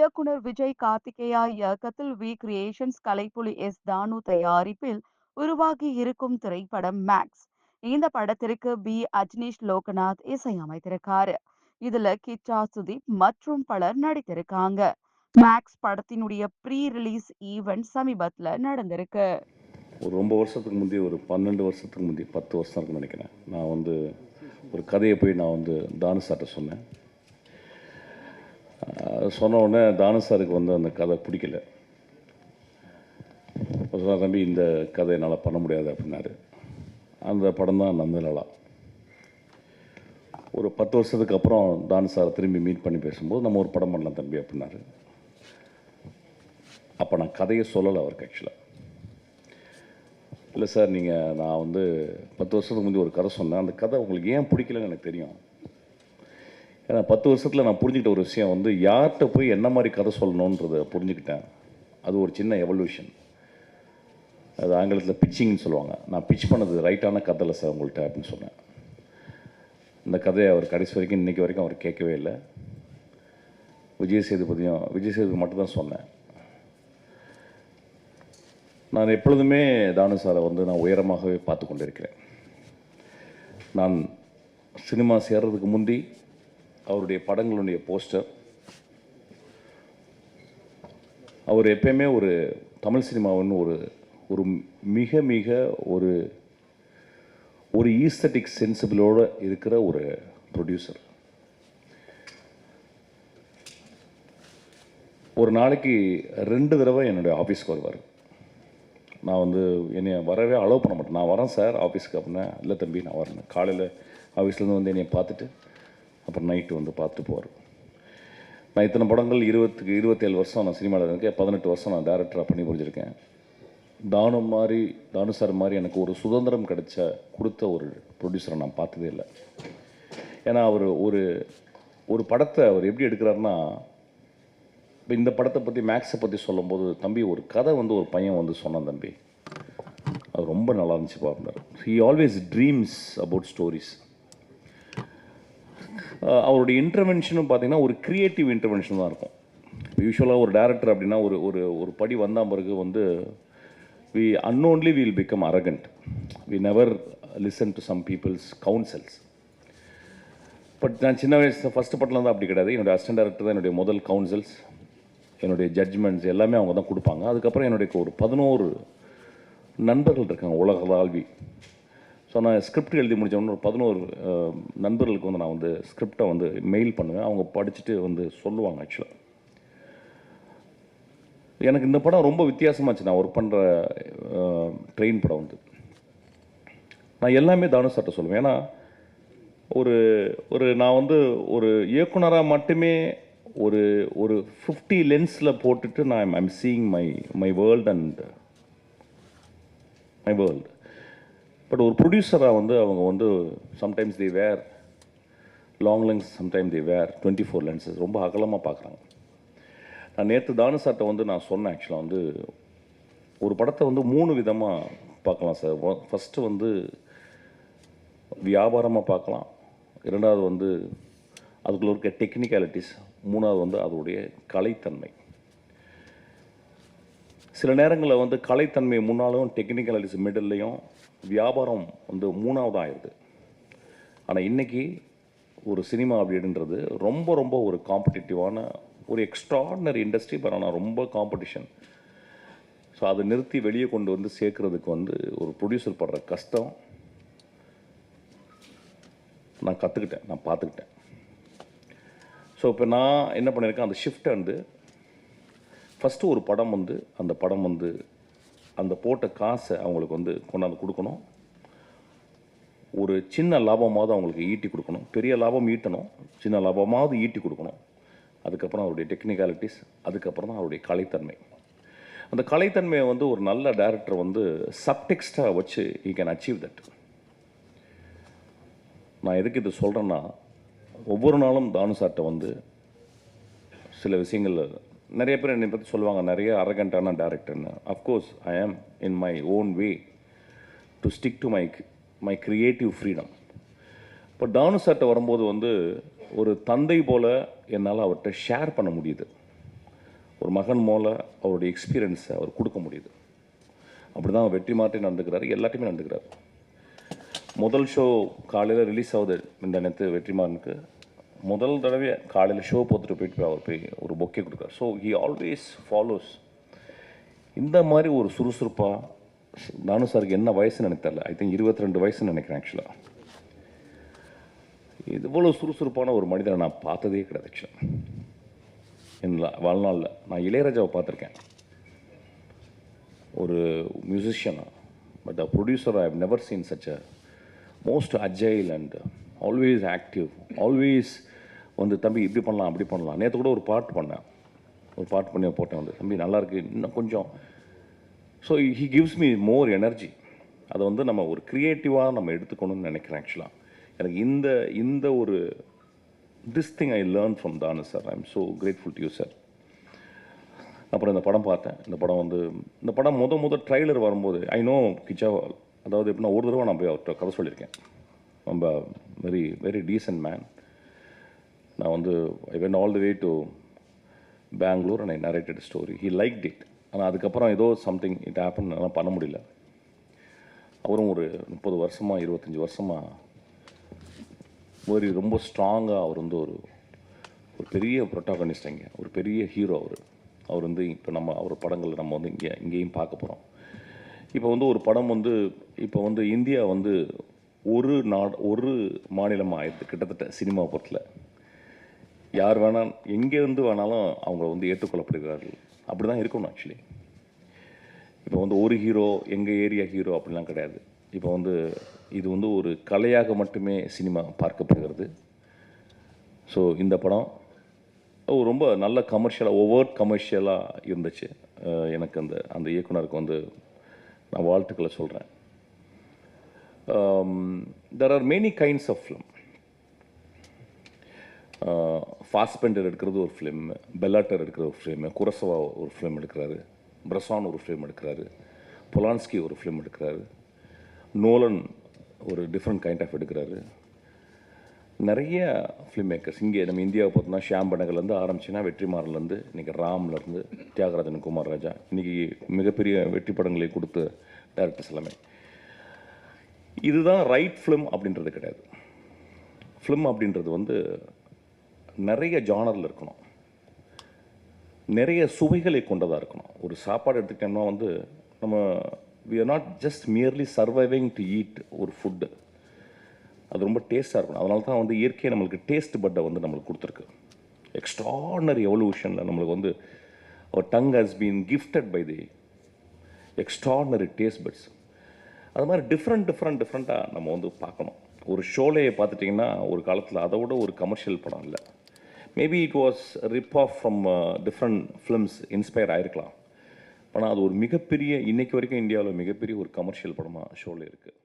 இயக்குனர் விஜய் கார்த்திகேயா இயக்கத்தில் we creations Kalaipuli S தானு தயாரிப்பில் உருவாகி இருக்கும் திரைப்படம் மேக்ஸ் இந்த படத்திற்கு பி அஜ்னீஷ் லோகநாத் இசையமைத்திருக்காரு. இதுல கிச்சா சுதீப் மற்றும் பலர் நடித்திருக்காங்க. மேக்ஸ் படத்தினுடைய ப்ரீ ரிலீஸ் ஈவெண்ட் சமீபத்துல நடந்திருக்கு. ஒரு ரொம்ப வருஷத்துக்கு முந்தைய ஒரு பன்னெண்டு வருஷத்துக்கு முந்தைய பத்து வருஷம் இருக்குன்னு நினைக்கிறேன். நான் வந்து ஒரு கதையை போய் நான் வந்து தானு சார்ட்ட சொன்னேன். சொன்ன உடனே தானு சாருக்கு வந்து அந்த கதை பிடிக்கல. சொன்னார், தம்பி இந்த கதை என்னால் பண்ண முடியாது அப்படின்னாரு. அந்த படம் தான் நந்தலலா. ஒரு பத்து வருஷத்துக்கு அப்புறம் தானு சாரை திரும்பி மீட் பண்ணி பேசும்போது நம்ம ஒரு படம் பண்ணலாம் தம்பி அப்படின்னாரு. அப்போ நான் கதையை சொல்லலை அவருக்கு ஆக்சுவலாக இல்லை சார் நீங்கள் நான் வந்து பத்து வருஷத்துக்கு முந்தைய ஒரு கதை சொன்னேன். அந்த கதை உங்களுக்கு ஏன் பிடிக்கலன்னு எனக்கு தெரியும். ஏன்னா பத்து வருஷத்தில் நான் புரிஞ்சுக்கிட்ட ஒரு விஷயம் வந்து யார்கிட்ட போய் என்ன மாதிரி கதை சொல்லணுன்றதை புரிஞ்சுக்கிட்டேன். அது ஒரு சின்ன எவல்யூஷன் அது ஆங்கிலத்தில் பிச்சிங்னு சொல்லுவாங்க. நான் பிச் பண்ணது ரைட்டான கதையில் சார் உங்கள்கிட்ட அப்படின்னு சொன்னேன். இந்த கதையை அவர் கடைசி வரைக்கும் இன்றைக்கி வரைக்கும் அவர் கேட்கவே இல்லை. விஜய் சேதுபதியும் விஜய் சேதுபதி மட்டும்தான் சொன்னேன். நான் எப்பொழுதுமே தானு சாரை வந்து நான் உயரமாகவே பார்த்து கொண்டிருக்கிறேன் நான் சினிமா சேர்றதுக்கு முந்தி அவருடைய படங்களுடைய போஸ்டர். அவர் எப்பயுமே ஒரு தமிழ் சினிமாவின் ஒரு ஒரு மிக மிக ஒரு ஒரு ஈஸ்தட்டிக் சென்சிபிளோடு இருக்கிற ஒரு ப்ரொடியூசர் ஒரு நாளைக்கு ரெண்டு தடவை என்னுடைய ஆஃபீஸ்க்கு வருவார். நான் வந்து என்னை வரவே அலோவ் பண்ண மாட்டேன். நான் வரேன் சார் ஆஃபீஸ்க்கு அப்படின்னா இல்லை தம்பி நான் வரேன். காலையில் ஆஃபீஸ்லேருந்து வந்து என்னை பார்த்துட்டு அப்புறம் நைட்டு வந்து பார்த்துட்டு போவார் நான் இத்தனை படங்கள் இருபத்துக்கு இருபத்தேழு வருஷம் நான் சினிமாவில் இருக்கேன். பதினெட்டு வருஷம் நான் டேரக்டராக பண்ணி முடிஞ்சிருக்கேன் தானு மாதிரி தானு சார் மாதிரி எனக்கு ஒரு சுதந்திரம் கிடைச்ச கொடுத்த ஒரு ப்ரொடியூசரை நான் பார்த்ததே இல்லை. ஏன்னா அவர் ஒரு ஒரு படத்தை அவர் எப்படி எடுக்கிறாருன்னா இப்போ இந்த படத்தை பற்றி மேக்ஸை பற்றி சொல்லும்போது தம்பி ஒரு கதை வந்து ஒரு பையன் வந்து சொன்னான் தம்பி. அது ரொம்ப நல்லா இருந்துச்சு அப்படின்னாரு he always dreams about stories அவருடைய இன்டர்வென்ஷனும் பார்த்தீங்கன்னா ஒரு க்ரியேட்டிவ் இன்டர்வென்ஷன் தான் இருக்கும். யூஸ்வலாக ஒரு டேரக்டர் அப்படின்னா ஒரு ஒரு ஒரு படி வந்தால் பிறகு வந்து we unknowingly will become arrogant we never listen to some peoples councils but நான் சின்ன வயசு ஃபஸ்ட்டு படத்தில் தான் அப்படி கிடையாது. என்னுடைய அசிஸ்டன்ட் டேரக்டர் தான் என்னுடைய முதல் கவுன்சில்ஸ் என்னுடைய ஜட்ஜ்மெண்ட்ஸ் எல்லாமே அவங்க தான் கொடுப்பாங்க. அதுக்கப்புறம் என்னுடைய ஒரு பதினோரு நண்பர்கள் இருக்காங்க உலக உலகளால்வி ஸோ நான் ஸ்கிரிப்ட் எழுதி முடிச்சோன்னு ஒரு பதினோரு நண்பர்களுக்கு வந்து நான் வந்து ஸ்கிரிப்டை வந்து மெயில் பண்ணுவேன். அவங்க படிச்சுட்டு வந்து சொல்லுவாங்க ஆக்சுவலாக எனக்கு இந்த படம் ரொம்ப வித்தியாசமாச்சு. நான் ஒர்க் பண்ணுற ட்ரெயின் படம் வந்து. நான் எல்லாமே தானு சார்ட்ட சொல்லுவேன். ஏன்னா ஒரு ஒரு நான் வந்து ஒரு இயக்குனராக மட்டுமே ஒரு ஒரு ஃபிஃப்டி லென்ஸில் போட்டுட்டு நான் I'm seeing my my world and my world but ஒரு ப்ரொடியூசராக வந்து அவங்க வந்து sometimes the where long lens sometime the where twenty four lenses ரொம்ப அகலமாக பார்க்குறாங்க நான் நேற்று தானு சார்ட்ட வந்து நான் சொன்னேன் ஆக்சுவலாக வந்து ஒரு படத்தை வந்து மூணு விதமாக பார்க்கலாம் சார். ஃபஸ்ட்டு வந்து வியாபாரமாக பார்க்கலாம். இரண்டாவது வந்து அதுக்குள்ள இருக்க டெக்னிக்காலிட்டிஸ் மூணாவது வந்து அதோடைய கலைத்தன்மை. சில நேரங்களில் வந்து கலைத்தன்மை முன்னாலும் டெக்னிக்காலிட்டிஸ் மிடில்லையும் வியாபாரம் வந்து மூணாவதாக ஆயிடுது ஆனால் இன்னைக்கு ஒரு சினிமா அப்படின்றது ரொம்ப ரொம்ப ஒரு காம்படிட்டிவான ஒரு எக்ஸ்ட்ராடினரி இண்டஸ்ட்ரி பட் ஆனால் ரொம்ப காம்படிஷன் ஸோ அதை நிறுத்தி வெளியே கொண்டு வந்து சேர்க்குறதுக்கு வந்து ஒரு ப்ரொடியூசர் படுற கஷ்டம். நான் கற்றுக்கிட்டேன் நான் பார்த்துக்கிட்டேன். ஸோ இப்போ நான் என்ன பண்ணியிருக்கேன்? அந்த ஷிஃப்ட் வந்து ஃபஸ்ட்டு ஒரு படம் வந்து அந்த படம் வந்து அந்த போட்ட காசை அவங்களுக்கு வந்து கொண்டாந்து கொடுக்கணும். ஒரு சின்ன லாபமாவது அவங்களுக்கு ஈட்டி கொடுக்கணும். பெரிய லாபம் ஈட்டணும். சின்ன லாபமாவது ஈட்டி கொடுக்கணும். அதுக்கப்புறம் அவருடைய டெக்னிக்காலிட்டிஸ் அதுக்கப்புறம் தான் அவருடைய கலைத்தன்மை. அந்த கலைத்தன்மையை வந்து ஒரு நல்ல டேரக்டர் வந்து சப்டெக்ஸ்டாக வச்சு ஈ கேன் அச்சீவ் தட் நான் எதுக்கு இது சொல்கிறேன்னா ஒவ்வொரு நாளும் தானு சார்ட்ட வந்து சில விஷயங்கள் நிறைய பேர் என்னை பற்றி சொல்லுவாங்க நிறைய அரகண்டான டேரக்டர்னு of course I am in my own way to stick to my my creative freedom இப்போ டானு சார்ட்ட வரும்போது வந்து ஒரு தந்தை போல் என்னால் அவர்கிட்ட ஷேர் பண்ண முடியுது. ஒரு மகன் மூல அவருடைய எக்ஸ்பீரியன்ஸை அவர் கொடுக்க முடியுது. அப்படி தான் வெற்றி மாற்றி நடந்துக்கிறாரு எல்லாத்தையுமே நடந்துக்கிறார். முதல் ஷோ காலையில் ரிலீஸ் ஆகுது இந்த நேற்று வெற்றிமாறனுக்கு முதல் தடவை காலையில் ஷோ பார்த்துட்டு போயிட்டு போய் அவர் போய் ஒரு பொக்கே கொடுக்குறாரு ஸோ ஹி ஆல்வேஸ் ஃபாலோஸ் இந்த மாதிரி ஒரு சுறுசுறுப்பாக நானும் சாருக்கு என்ன வயசுன்னு எனக்கு தெரில ஐ திங்க் இருபத்தி ரெண்டு வயசுன்னு நினைக்கிறேன் ஆக்சுவலாக இவ்வளோ சுறுசுறுப்பான ஒரு மனிதனை நான் பார்த்ததே கிடையாது ஆக்சுவலாக என் வாழ்நாளில். நான் இளையராஜாவை பார்த்துருக்கேன். ஒரு மியூசிஷியனாக but a producer I have never seen such a most agile and always active always வந்து தம்பி இப்படி பண்ணலாம் அப்படி பண்ணலாம். நேற்று கூட ஒரு பாட்டு பண்ணேன். ஒரு பாட்டு பண்ணி போட்டேன் வந்து தம்பி நல்லா இருக்குது இன்னும் கொஞ்சம். So he gives me more energy அதை வந்து நம்ம ஒரு க்ரியேட்டிவாக நம்ம எடுத்துக்கணும்னு நினைக்கிறேன் ஆக்சுவலாக எனக்கு இந்த இந்த ஒரு this thing I learn from Thanu sir I am so grateful to you sir அப்புறம் இந்த படம் பார்த்தேன். இந்த படம் வந்து இந்த படம் முத முத ட்ரைலர் வரும்போது ஐ நோ கிச்சா அதாவது எப்படின்னா ஒரு தடவை நான் போய் அவர்கிட்ட கதை சொல்லியிருக்கேன். ரொம்ப வெரி வெரி டீசன்ட் மேன் நான் வந்து I went all the way to Bangalore and I narrated story he like it ஆனால் அதுக்கப்புறம் ஏதோ சம்திங் இட் ஹேப்பன் எல்லாம் பண்ண முடியல. அவரும் ஒரு முப்பது வருஷமாக இருபத்தஞ்சி வருஷமாக ஒரு ரொம்ப ஸ்ட்ராங்காக அவர் வந்து ஒரு ஒரு பெரிய ப்ரொட்டாகனிஸ்ட் இங்கே. ஒரு பெரிய ஹீரோ அவர். அவர் வந்து இப்போ நம்ம அவர் படங்கள் நம்ம வந்து இங்கே இங்கேயும் பார்க்க போகிறோம் இப்போ வந்து ஒரு படம் வந்து இப்போ வந்து இந்தியா வந்து ஒரு நாடு ஒரு மாநிலமாக ஆயிடுது கிட்டத்தட்ட சினிமா பொறுத்தில். யார் வேணால் எங்கேருந்து வேணாலும் அவங்க வந்து ஏற்றுக்கொள்ளப்படுகிறார்கள். அப்படி தான் இருக்கணும் ஆக்சுவலி இப்போ வந்து ஒரு ஹீரோ எங்கள் ஏரியா ஹீரோ அப்படிலாம் கிடையாது. இப்போ வந்து இது வந்து ஒரு கலையாக மட்டுமே சினிமா பார்க்கப்படுகிறது. ஸோ இந்த படம் ரொம்ப நல்ல கமர்ஷியலாக ஒவ்வொரு கமர்ஷியலாக இருந்துச்சு. எனக்கு அந்த அந்த இயக்குனருக்கு வந்து நான் வாழ்த்துக்களை சொல்கிறேன் there are many kinds of film Fassbinder எடுக்கிறது ஒரு ஃபிலிம் பெல்லாட்டர் எடுக்கிற ஒரு ஃபிலிம் குரசவா ஒரு ஃபிலிம் எடுக்கிறாரு பிரசான் ஒரு ஃபிலிம் எடுக்கிறாரு பொலான்ஸ்கி ஒரு ஃபிலிம் எடுக்கிறாரு நோலன் ஒரு டிஃப்ரெண்ட் கைண்ட் ஆஃப் எடுக்கிறாரு. நிறைய ஃபிலிம் மேக்கர்ஸ் இங்கே நம்ம இந்தியாவை பார்த்தோம்னா ஷியாம் பனகர்லேருந்து ஆரம்பிச்சுன்னா வெற்றிமாறன்லேருந்து இன்றைக்கி ராம்லேருந்து தியாகராஜன் குமார் ராஜா இன்றைக்கி மிகப்பெரிய வெற்றி படங்களை கொடுத்த டேரக்டர்ஸ் எல்லாமே. இதுதான் ரைட் ஃபிலிம் அப்படின்றது கிடையாது. ஃபிலிம் அப்படின்றது வந்து நிறைய ஜானரில் இருக்கணும். நிறைய சுவைகளை கொண்டதாக இருக்கணும். ஒரு சாப்பாடு எடுத்துக்கிட்டோம்னா வந்து நம்ம we are not just merely surviving to eat ஒரு ஃபுட்டு அது ரொம்ப டேஸ்ட்டாக இருக்கணும். அதனால தான் வந்து இயற்கையை நம்மளுக்கு டேஸ்ட் பட்டை வந்து நம்மளுக்கு கொடுத்துருக்கு. எக்ஸ்ட்ராடனரி எவல்யூஷனில் நம்மளுக்கு வந்து அவர் tongue has been gifted by the extraordinary taste buds அது மாதிரி டிஃப்ரெண்ட் டிஃப்ரெண்ட் டிஃப்ரெண்ட்டாக நம்ம வந்து பார்க்கணும். ஒரு ஷோலையை பார்த்துட்டிங்கன்னா ஒரு காலத்தில் அதை விட ஒரு கமர்ஷியல் படம் இல்லை. Maybe it was rip off from different films inspire ஆகிருக்கலாம் ஆனால் அது ஒரு மிகப்பெரிய இன்றைக்கு வரைக்கும் இந்தியாவில் மிகப்பெரிய ஒரு கமர்ஷியல் படமாக ஷோவில் இருக்குது